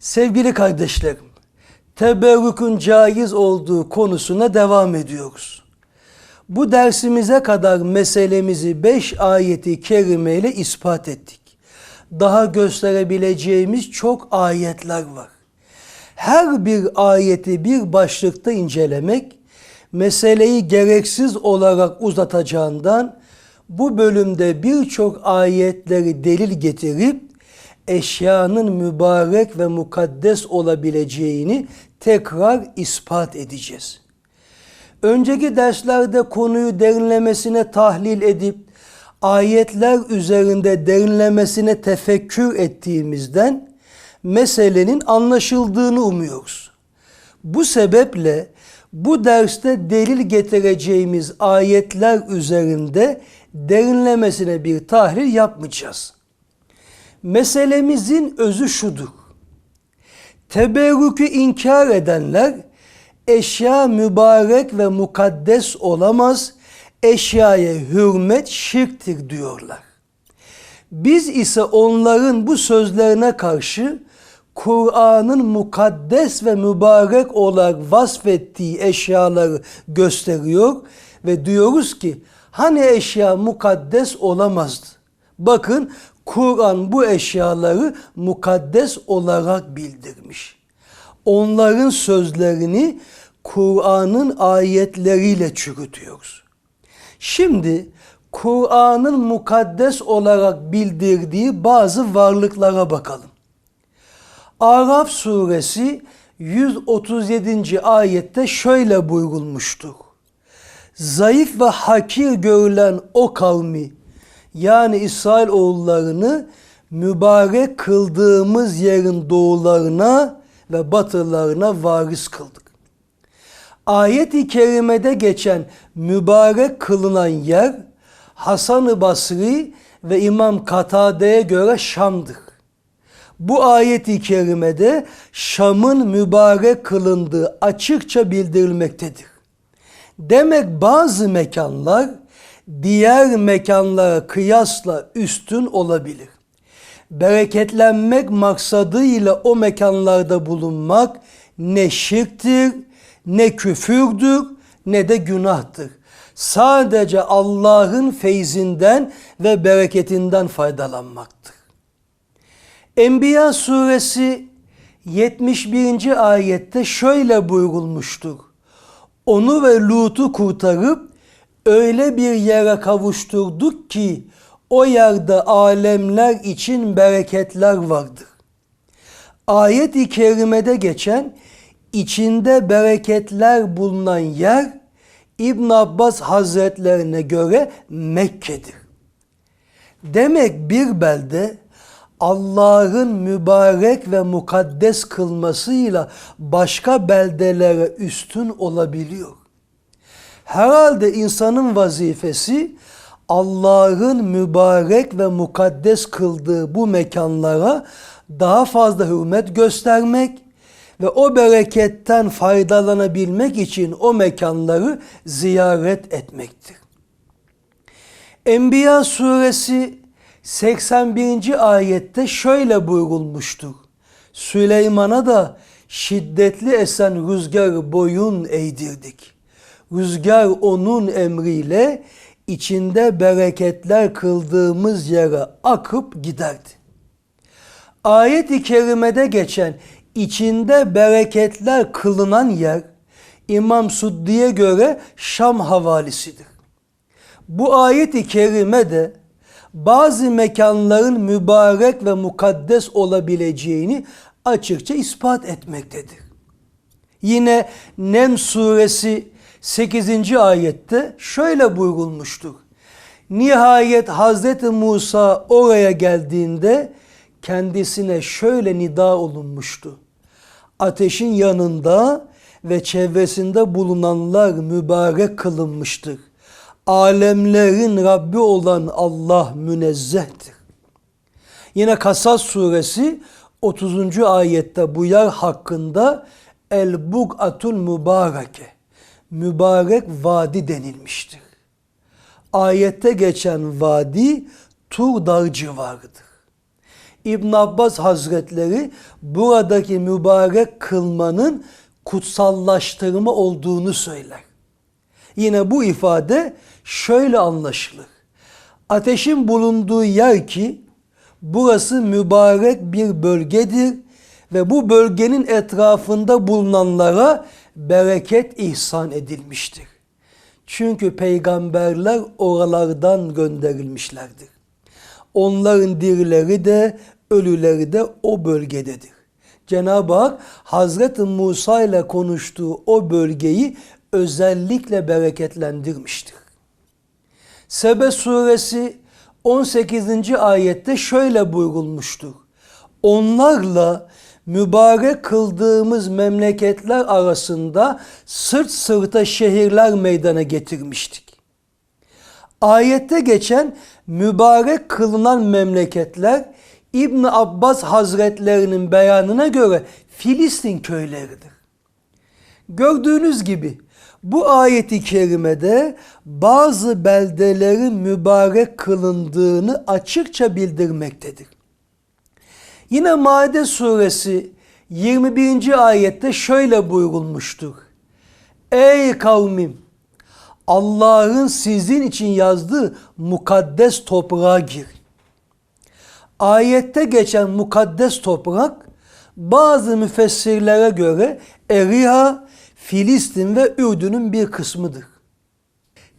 Sevgili kardeşlerim, teberrükün caiz olduğu konusuna devam ediyoruz. Bu dersimize kadar meselemizi beş ayeti kerimeyle ispat ettik. Daha gösterebileceğimiz çok ayetler var. Her bir ayeti bir başlıkta incelemek, meseleyi gereksiz olarak uzatacağından bu bölümde birçok ayetleri delil getirip eşyanın mübarek ve mukaddes olabileceğini tekrar ispat edeceğiz. Önceki derslerde konuyu derinlemesine tahlil edip ayetler üzerinde derinlemesine tefekkür ettiğimizden meselenin anlaşıldığını umuyoruz. Bu sebeple bu derste delil getireceğimiz ayetler üzerinde derinlemesine bir tahlil yapmayacağız. Meselemizin özü şudur. Teberrükü inkar edenler eşya mübarek ve mukaddes olamaz, eşyaya hürmet şirktir diyorlar. Biz ise onların bu sözlerine karşı Kur'an'ın mukaddes ve mübarek olarak vasfettiği eşyaları gösteriyor ve diyoruz ki hani eşya mukaddes olamazdı. Bakın Kur'an bu eşyaları mukaddes olarak bildirmiş. Onların sözlerini Kur'an'ın ayetleriyle çürütüyoruz. Şimdi Kur'an'ın mukaddes olarak bildirdiği bazı varlıklara bakalım. Araf suresi 137. ayette şöyle buyurulmuştur. Zayıf ve hakir görülen o kavmi yani İsrail oğullarını mübarek kıldığımız yerin doğularına ve batılarına varis kıldık. Ayet-i kerimede geçen mübarek kılınan yer Hasan-ı Basri ve İmam Katade'ye göre Şam'dır. Bu ayet-i kerimede Şam'ın mübarek kılındığı açıkça bildirilmektedir. Demek bazı mekanlar diğer mekanlara kıyasla üstün olabilir. Bereketlenmek maksadıyla o mekanlarda bulunmak ne şirktir, ne küfürdür, ne de günahtır. Sadece Allah'ın feyzinden ve bereketinden faydalanmaktır. Enbiya suresi 71. ayette şöyle buyurulmuştur. Onu ve Lut'u kurtarıp öyle bir yere kavuşturduk ki o yerde alemler için bereketler vardır. Ayet-i kerimede geçen içinde bereketler bulunan yer İbn Abbas Hazretlerine göre Mekke'dir. Demek bir belde Allah'ın mübarek ve mukaddes kılmasıyla başka beldelere üstün olabiliyor. Herhalde insanın vazifesi Allah'ın mübarek ve mukaddes kıldığı bu mekanlara daha fazla hürmet göstermek ve o bereketten faydalanabilmek için o mekanları ziyaret etmektir. Enbiya suresi 81. ayette şöyle buyurulmuştur. Süleyman'a da şiddetli esen rüzgar boyun eğdirdik. Rüzgar onun emriyle içinde bereketler kıldığımız yere akıp giderdi. Ayet-i kerimede geçen içinde bereketler kılınan yer İmam Suddi'ye göre Şam havalisidir. Bu ayet-i kerime de bazı mekanların mübarek ve mukaddes olabileceğini açıkça ispat etmektedir. Yine Nem suresi 8. ayette şöyle buyurulmuştur. Nihayet Hazreti Musa oraya geldiğinde kendisine şöyle nida olunmuştu. Ateşin yanında ve çevresinde bulunanlar mübarek kılınmıştır. Alemlerin Rabbi olan Allah münezzehtir. Yine Kasas suresi 30. ayette bu yer hakkında el bug'atul mübareke mübarek vadi denilmiştir. Ayette geçen vadi Tur Dağı civarıdır. İbn Abbas Hazretleri buradaki mübarek kılmanın kutsallaştırma olduğunu söyler. Yine bu ifade şöyle anlaşılır. Ateşin bulunduğu yer ki burası mübarek bir bölgedir ve bu bölgenin etrafında bulunanlara bereket ihsan edilmiştir. Çünkü peygamberler oralardan gönderilmişlerdir. Onların dirileri de ölüleri de o bölgededir. Cenab-ı Hak Hazreti Musa ile konuştuğu o bölgeyi özellikle bereketlendirmiştir. Sebe suresi 18. ayette şöyle buyurulmuştur. Onlarla mübarek kıldığımız memleketler arasında sırt sırta şehirler meydana getirmiştik. Ayette geçen mübarek kılınan memleketler İbn Abbas Hazretlerinin beyanına göre Filistin köyleridir. Gördüğünüz gibi bu ayeti kerimede bazı beldelerin mübarek kılındığını açıkça bildirmektedir. Yine Maide suresi 21. ayette şöyle buyurulmuştur. Ey kavmim! Allah'ın sizin için yazdığı mukaddes toprağa gir. Ayette geçen mukaddes toprak bazı müfessirlere göre Eriha, Filistin ve Ürdün'ün bir kısmıdır.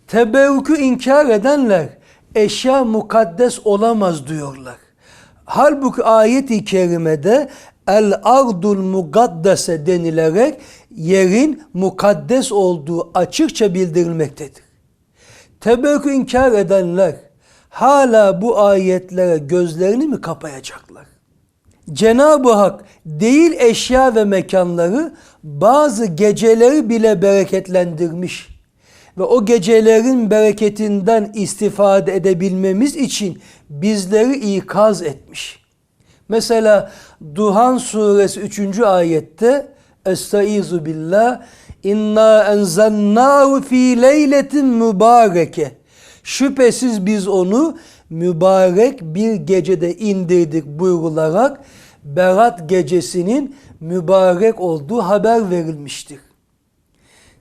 Teberrükü inkar edenler eşya mukaddes olamaz diyorlar. Halbuki ayet-i kerimede el ardul mugaddese denilerek yerin mukaddes olduğu açıkça bildirilmektedir. Teberrükü inkar edenler hala bu ayetlere gözlerini mi kapayacaklar? Cenab-ı Hak değil eşya ve mekanları bazı geceleri bile bereketlendirmiş ve o gecelerin bereketinden istifade edebilmemiz için bizleri ikaz etmiş. Mesela Duhan suresi 3. ayette Estaizu billah inna enzennahu fi leyletin mübareke şüphesiz biz onu mübarek bir gecede indirdik buyrularak Berat gecesinin mübarek olduğu haber verilmiştir.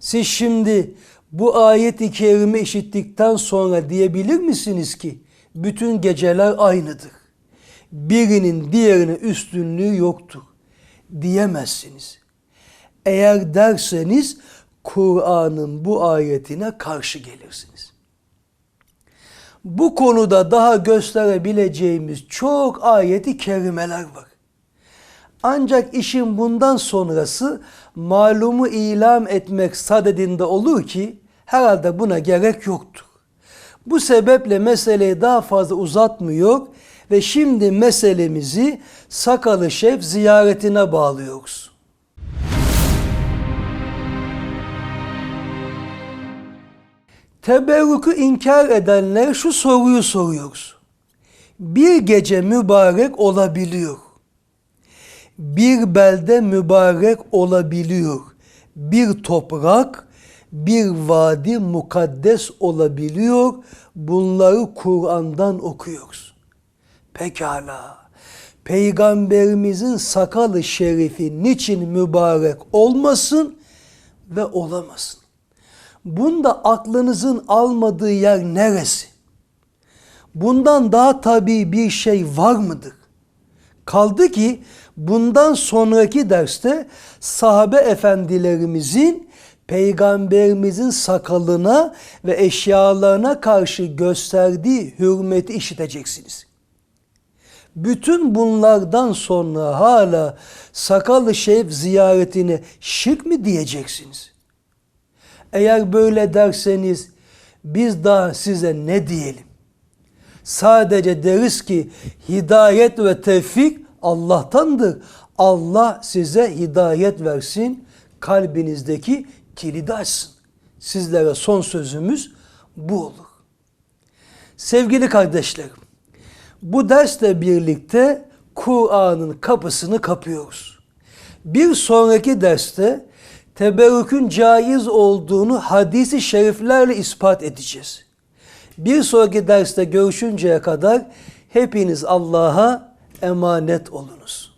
Siz şimdi bu ayet-i kerime işittikten sonra diyebilir misiniz ki bütün geceler aynıdır? Birinin diğerine üstünlüğü yoktur diyemezsiniz. Eğer derseniz Kur'an'ın bu ayetine karşı gelirsiniz. Bu konuda daha gösterebileceğimiz çok ayeti kerimeler var. Ancak işin bundan sonrası malumu ilam etmek sadedinde olur ki herhalde buna gerek yoktur. Bu sebeple meseleyi daha fazla uzatmıyor ve şimdi meselemizi Sakalı Şef ziyaretine bağlıyoruz. Teberrükü inkar edenler şu soruyu soruyoruz. Bir gece mübarek olabiliyor. Bir belde mübarek olabiliyor. Bir toprak, bir vadi mukaddes olabiliyor. Bunları Kur'an'dan okuyoruz. Pekala. Peygamberimizin sakalı şerifi niçin mübarek olmasın ve olamasın? Bunda aklınızın almadığı yer neresi? Bundan daha tabii bir şey var mıdır? Kaldı ki bundan sonraki derste sahabe efendilerimizin peygamberimizin sakalına ve eşyalarına karşı gösterdiği hürmeti işiteceksiniz. Bütün bunlardan sonra hala sakalı şerif ziyaretine şirk mi diyeceksiniz? Eğer böyle derseniz biz daha size ne diyelim? Sadece deriz ki hidayet ve tevfik Allah'tandır. Allah size hidayet versin, kalbinizdeki kilidi açsın. Sizlere son sözümüz bu olur. Sevgili kardeşlerim, bu dersle birlikte Kur'an'ın kapısını kapıyoruz. Bir sonraki derste teberrükün caiz olduğunu hadisi şeriflerle ispat edeceğiz. Bir sonraki derste görüşünceye kadar hepiniz Allah'a emanet olunuz.